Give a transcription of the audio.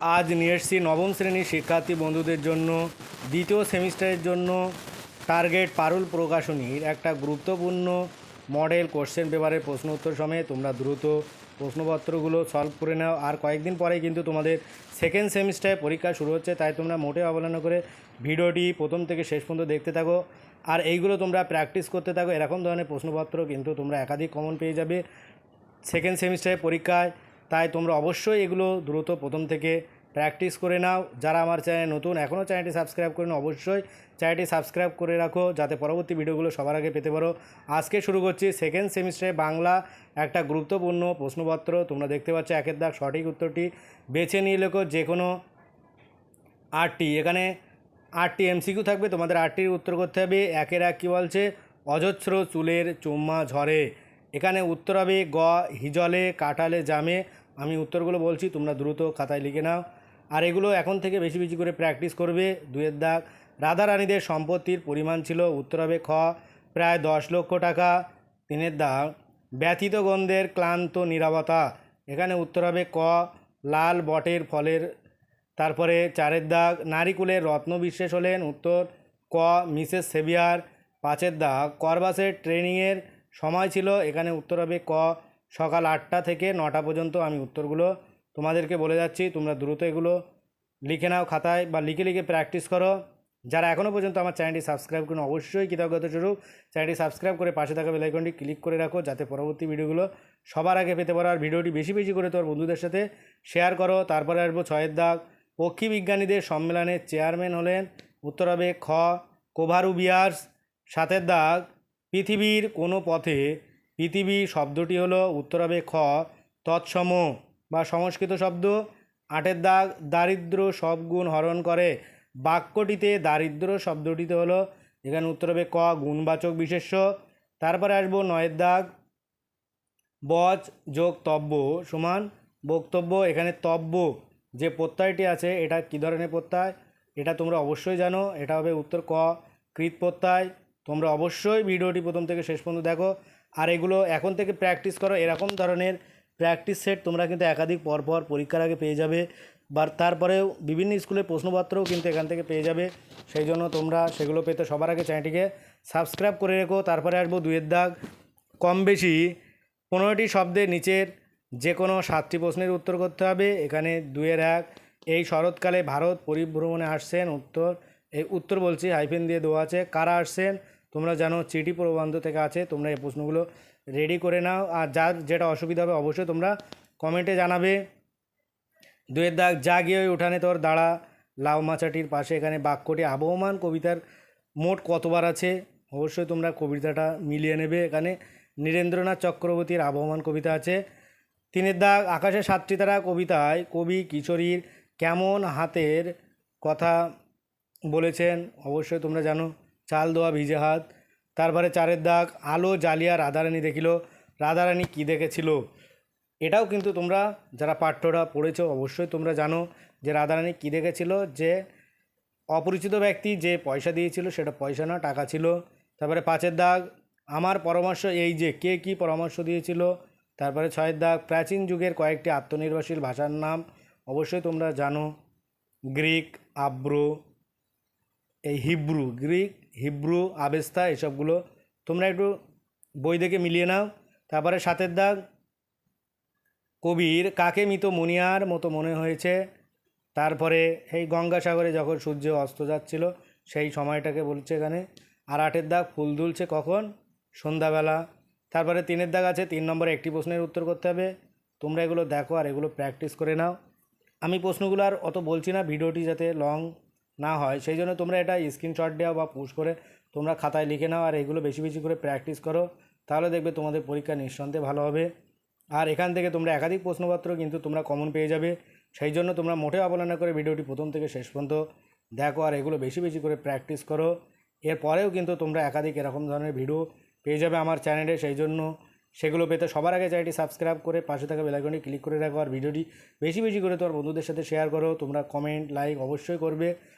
আজ নিয়ে নবম শ্রেণির শিক্ষার্থী বন্ধুদের জন্য, দ্বিতীয় সেমিস্টারের জন্য টার্গেট পারুল প্রকাশনীর একটা গুরুত্বপূর্ণ মডেল কোশ্চেন পেপারের প্রশ্ন উত্তর সময়ে তোমরা দ্রুত প্রশ্নপত্রগুলো সলভ করে নাও। আর কয়েকদিন পরেই কিন্তু তোমাদের সেকেন্ড সেমিস্টারে পরীক্ষা শুরু হচ্ছে, তাই তোমরা মোটে অবহেলনা করে ভিডিওটি প্রথম থেকে শেষ পর্যন্ত দেখতে থাকো। আর এইগুলো তোমরা প্র্যাকটিস করতে থাকো। এরকম ধরনের প্রশ্নপত্র কিন্তু তোমরা একাধিক কমন পেয়ে যাবে। সেকেন্ড সেমিস্টারের পরীক্ষায় তাই তোমরা অবশ্যই এগুলো দ্রুত প্রথম থেকে প্র্যাকটিস করে নাও। যারা আমার চ্যানেল নতুন, এখনও চ্যানেলটি সাবস্ক্রাইব করে করেন, অবশ্যই চ্যানেলটি সাবস্ক্রাইব করে রাখো, যাতে পরবর্তী ভিডিওগুলো সবার আগে পেতে পারো। আজকে শুরু করছি সেকেন্ড সেমিস্টারে বাংলা একটা গুরুত্বপূর্ণ প্রশ্নপত্র। তোমরা দেখতে পাচ্ছ একের দাগ সঠিক উত্তরটি। বেছে নিয়ে লেখো যে কোনো আটটি। এখানে আটটি এমসিকিউ থাকবে, তোমাদের আটটির উত্তর করতে হবে। একের এক কী বলছে? অজস্র চুলের চুম্মা ঝরে। এখানে উত্তর হবে গ, হিজলে কাটালে জামে, আমি উত্তরগুলো বলছি, তোমরা দ্রুত খাতায় লিখে নাও। আর এগুলো এখন থেকে বেশি বেশি করে প্র্যাকটিস করবে দুয়ের দাগ। রাধারানীদের সম্পত্তির পরিমাণ ছিল উত্তর হবে খ, প্রায় দশ লক্ষ টাকা, তিনের দাগ। ব্যথিত গন্ধের ক্লান্ত নিরাপত্তা এখানে উত্তর হবে ক, লাল বটের ফলের, তারপরে চারের দাগ। নারিকুলের রত্ন বিশ্বাস হলেন, উত্তর ক, মিসেস সেভিয়ার, পাঁচের দাগ। করবাসের ট্রেনিংয়ের সময় ছিল, এখানে উত্তর হবে ক। সকাল আটটা থেকে নটা পর্যন্ত আমি উত্তরগুলো তোমাদেরকে বলে যাচ্ছি, তোমরা দ্রুত এগুলো লিখে নাও খাতায় বা লিখে লিখে প্র্যাকটিস করো। যারা এখনও পর্যন্ত আমার চ্যানেলটি সাবস্ক্রাইব করুন, অবশ্যই কৃতজ্ঞতা স্বরূপ চ্যানেলটি সাবস্ক্রাইব করে পাশে থাকা বেলাইকনটি ক্লিক করে রাখো, যাতে পরবর্তী ভিডিওগুলো সবার আগে পেতে পারো। আর ভিডিওটি বেশি বেশি করে তোর বন্ধুদের সাথে শেয়ার করো। তারপরে আসব ছয়ের দাগ। পক্ষী বিজ্ঞানীদের সম্মেলনের চেয়ারম্যান হলেন, উত্তর হবে খ। কোভারু বিয়ার্স। সাতের দাগ পৃথিবীর কোনো পথে পৃথিবী শব্দটি হলো উত্তর হবে খ তৎসম বা সংস্কৃত শব্দ। আটের দাগ দারিদ্র সব গুণ হরণ করে। বাক্যটিতে দারিদ্র শব্দটিতে হলো, এখানে উত্তর হবে ক গুণবাচক বিশেষ্য। তারপরে আসব নয়ের দাগ, বচ যোগ তব্য সমান বক্তব্য। এখানে তব্য যে প্রত্যয়টি আছে, এটা কী ধরনের প্রত্যয়? এটা তোমরা অবশ্যই জানো। এটা হবে উত্তর ক, কৃত প্রত্যয়। তোমরা অবশ্যই ভিডিওটি প্রথম থেকে শেষ পর্যন্ত দেখো। আর এগুলো এখন থেকে প্র্যাকটিস করো। এরকম ধরনের প্র্যাকটিস সেট তোমরা কিন্তু একাধিক পরপর পরীক্ষার আগে পেয়ে যাবে। বা তারপরেও বিভিন্ন স্কুলের প্রশ্নপত্রও কিন্তু এখান থেকে পেয়ে যাবে। সেই জন্য তোমরা সেগুলো পেতে সবার আগে চ্যানেলটিকে সাবস্ক্রাইব করে রেখো। তারপরে আসব দুয়ের দাগ। কম বেশি পনেরোটি শব্দের নিচের যে কোনো সাতটি প্রশ্নের উত্তর করতে হবে। এখানে দুয়ের এক, এই শরৎকালে ভারত পরিভ্রমণে আসছেন, উত্তর, এই উত্তর বলছি হাইফেন দিয়ে দেওয়া আছে। কারা আসছেন? তোমরা জানো চিঠি প্রবন্ধ থেকে আছে, তোমরা এই প্রশ্নগুলো রেডি করে নাও। আর যার যেটা অসুবিধা হবে অবশ্যই তোমরা কমেন্টে জানাবে। দুয়ের দাগ, যা গিয়ে ওই উঠানে তোর দাঁড়া। লাউ মাচাটির পাশে এখানে বাক্যটি, আবহমান কবিতার মোট কতবার আছে? অবশ্যই তোমরা কবিতাটা মিলিয়ে নেবে। এখানে নীরেন্দ্রনাথ চক্রবর্তীর আবহমান কবিতা আছে। তিনের দাগ আকাশে সাতটি তারা কবিতায় কবি কিশোরীর কেমন হাতের কথা বলেছেন? অবশ্যই তোমরা জানো। চাল দোয়া ভিজে হাত। তারপরে চারের দাগ, আলো জ্বালিয়া রাধারানী দেখিল। রাধারানী কী দেখেছিল? এটাও কিন্তু তোমরা যারা পাঠ্যটা পড়েছো, অবশ্যই তোমরা জানো যে রাধারানী কী দেখেছিল? যে অপরিচিত ব্যক্তি যে পয়সা দিয়েছিল, সেটা পয়সা না, টাকা ছিল। তারপরে পাঁচের দাগ, আমার পরামর্শ এই যে কে কী পরামর্শ দিয়েছিল। তারপরে ছয়ের দাগ, প্রাচীন যুগের কয়েকটি আত্মনির্ভরশীল ভাষার নাম। অবশ্যই তোমরা জানো। গ্রিক, আব্রু এই হিব্রু, গ্রিক, হিব্রু, আবেস্তা এসবগুলো। তোমরা একটু বই দেখে মিলিয়ে নাও। তারপরে সাতের দাগ, কবির কাকে মৃত মুনিয়ার মতো মনে হয়েছে? তারপরে এই গঙ্গাসাগরে যখন সূর্য অস্ত যাচ্ছিল, সেই সময়টাকে বলছে এখানে। আর আটের দাগ, ফুল দুলছে কখন? সন্ধ্যাবেলা। তারপরে তিনের দাগ আছে, তিন নম্বরে একটি প্রশ্নের উত্তর করতে হবে। তোমরা এগুলো দেখো আর এগুলো প্র্যাকটিস করে নাও। আমি প্রশ্নগুলো আর অত বলছি না, ভিডিওটি যাতে লং না হয়, সেই জন্য তোমরা এটা স্ক্রিনশট দেওয়া বা পুশ করে তোমরা খাতায় লিখে নাও আর এগুলো বেশি বেশি করে প্র্যাকটিস করো, তাহলে দেখবে তোমাদের পরীক্ষা নিঃসন্দেহে ভালো হবে। আর এখান থেকে তোমরা একাধিক প্রশ্নপত্র কিন্তু তোমরা কমন পেয়ে যাবে, সেই জন্য তোমরা মোটেও অবহেলনা করে ভিডিওটি প্রথম থেকে শেষ পর্যন্ত দেখো আর এগুলো বেশি বেশি করে প্র্যাকটিস করো। এরপরেও কিন্তু তোমরা একাধিক এরকম ধরনের ভিডিও পেয়ে যাবে আমার চ্যানেলে সেই জন্য সেগুলো পেতে সবার আগে চ্যানেলটি সাবস্ক্রাইব করে পাশে থাকা বেলাইকনটি ক্লিক করে রাখো আর ভিডিওটি বেশি বেশি করে তোমার বন্ধুদের সাথে শেয়ার করো। তোমরা কমেন্ট লাইক অবশ্যই করবে।